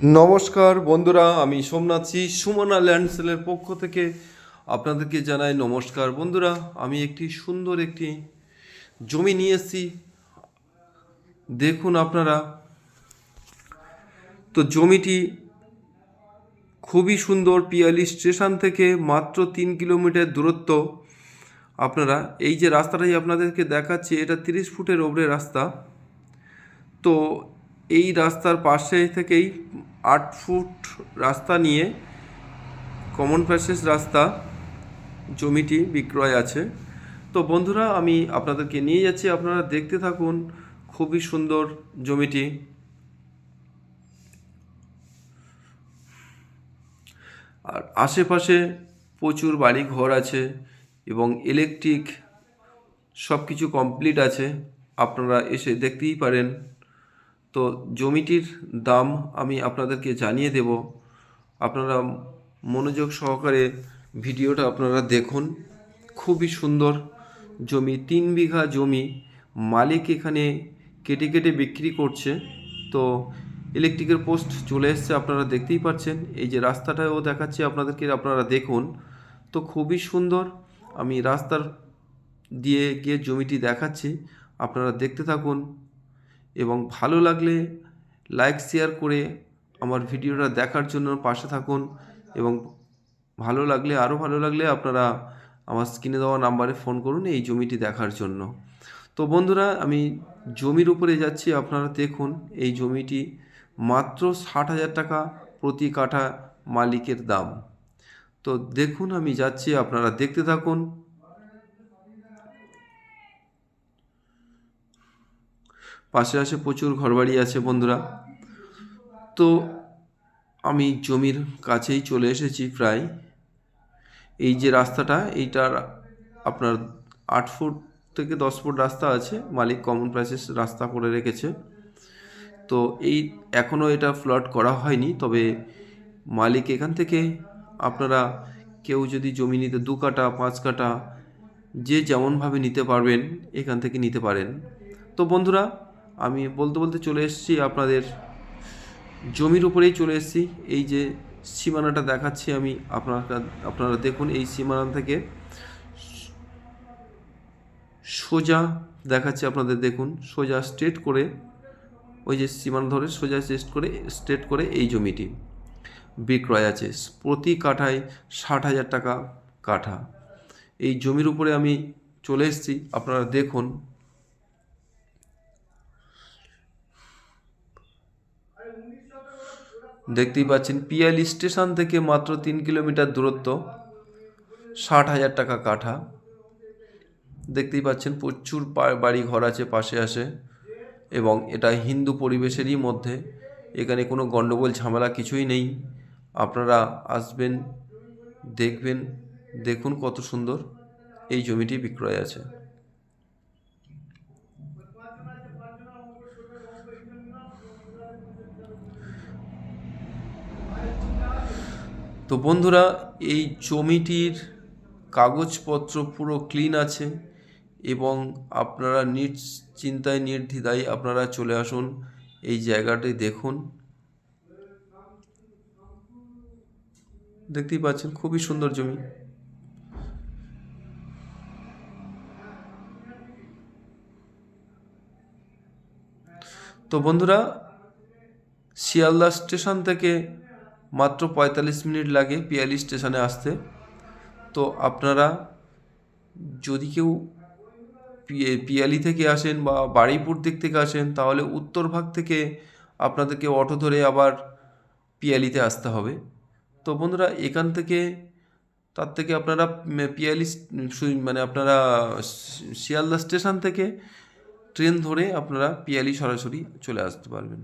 নমস্কার বন্ধুরা, আমি সোমনাথজি, সুমনা ল্যান্ডসেলের পক্ষ থেকে আপনাদেরকে জানাই নমস্কার। বন্ধুরা, আমি একটি সুন্দর একটি জমি নিয়ে এসেছি। দেখুন আপনারা, তো জমিটি খুবই সুন্দর, পিয়ালি স্টেশন থেকে মাত্র তিন কিলোমিটার দূরত্ব। আপনারা, এই যে রাস্তাটাই আপনাদেরকে দেখাচ্ছি, এটা তিরিশ ফুটের ওপরে রাস্তা। তো এই রাস্তার পাশে থেকেই আট ফুট রাস্তা নিয়ে কমন প্যাসেজ রাস্তা জমিটি বিক্রয় আছে। তো বন্ধুরা, আমি আপনাদেরকে নিয়ে যাচ্ছি। আপনারা দেখতে থাকুন খুবই সুন্দর জমিটি। আর আশেপাশে প্রচুর বাড়ি ঘর আছে এবং ইলেকট্রিক সব কিছু কমপ্লিট আছে। আপনারা এসে দেখতেই পারেন। তো জমিটির দাম আমি আপনাদেরকে জানিয়ে দেব। আপনারা মনোযোগ সহকারে ভিডিওটা আপনারা দেখুন। খুবই সুন্দর জমি, তিন বিঘা জমি মালিক এখানে কেটে কেটে বিক্রি করছে। তো ইলেকট্রিকের পোস্ট চলে এসছে, আপনারা দেখতেই পাচ্ছেন। এই যে রাস্তাটাও দেখাচ্ছে আপনাদেরকে, আপনারা দেখুন। তো খুবই সুন্দর, আমি রাস্তার দিয়ে গিয়ে জমিটি দেখাচ্ছি। আপনারা দেখতে থাকুন। এবং ভালো লাগলে লাইক শেয়ার করে আমার ভিডিওটা দেখার জন্য পাশে থাকুন এবং ভালো লাগলে, আরও ভালো লাগলে আপনারা আমার স্ক্রিনে দেওয়া নাম্বারে ফোন করুন এই জমিটি দেখার জন্য। তো বন্ধুরা, আমি জমির উপরে যাচ্ছি, আপনারা দেখুন এই জমিটি মাত্র ষাট হাজার টাকা প্রতি কাঠা মালিকের দাম। তো দেখুন, আমি যাচ্ছি, আপনারা দেখতে থাকুন। পাশে আসে প্রচুর ঘরবাড়ি আছে বন্ধুরা। তো আমি জমির কাছেই চলে এসেছি প্রায়। এই যে রাস্তাটা, এইটার আপনার আট ফুট থেকে দশ ফুট রাস্তা আছে। মালিক কমন প্রাইসেস রাস্তা করে রেখেছে। তো এই এখনও এটা ফ্লট করা হয়নি, তবে মালিক এখান থেকে আপনারা কেউ যদি জমি নিতে দু কাটা পাঁচ কাটা যে যেমনভাবে নিতে পারবেন, এখান থেকে নিতে পারেন। তো বন্ধুরা আমি বলতে বলতে চলে এসেছি আপনাদের জমির উপরেই চলে এসেছি। এই যে সীমানাটা দেখাচ্ছি আমি আপনারা আপনারা দেখুন এই সীমানা থেকে সোজা দেখাচ্ছি আপনাদের, দেখুন সোজা স্ট্রেট করে, ওই যে সীমানা ধরে সোজা স্ট্রেট করে স্ট্রেট করে এই জমিটি বিক্রয় আছে। প্রতি কাঠায় ষাট হাজার টাকা কাঠা। এই জমির উপরে আমি চলে এসেছি, আপনারা দেখুন দেখতেই পাচ্ছেন পিয়ালি স্টেশন থেকে মাত্র তিন কিলোমিটার দূরত্ব, ষাট হাজার টাকা কাঠা। দেখতেই পাচ্ছেন, প্রচুর বাড়ি ঘর আছে পাশে আসে এবং এটা হিন্দু পরিবেশেরই মধ্যে। এখানে কোনো গণ্ডগোল ঝামেলা কিছুই নেই। আপনারা আসবেন, দেখবেন, দেখুন কত সুন্দর এই জমিটি বিক্রয় আছে। তো বন্ধুরা, এই জমিটির কাগজপত্র পুরো ক্লিন আছে এবং আপনারা নিশ্চিন্তায়, নির্দ্বিধায় আপনারা চলে আসুন এই জায়গাটি দেখুন। দেখতেই পাচ্ছেন, খুবই সুন্দর জমি। তো বন্ধুরা, শিয়ালদা স্টেশন থেকে মাত্র পঁয়তাল্লিশ মিনিট লাগে পিয়ালি স্টেশনে আসতে। তো আপনারা যদি কেউ পিয়ালি থেকে আসেন বা বাড়িপুর দিক থেকে আসেন, তাহলে উত্তর ভাগ থেকে আপনাদেরকে অটো ধরে আবার পিয়ালিতে আসতে হবে। তো বন্ধুরা, এখান থেকে, তার থেকে আপনারা পিয়ালি মানে আপনারা শিয়ালদা স্টেশন থেকে ট্রেন ধরে আপনারা পিয়ালি সরাসরি চলে আসতে পারবেন।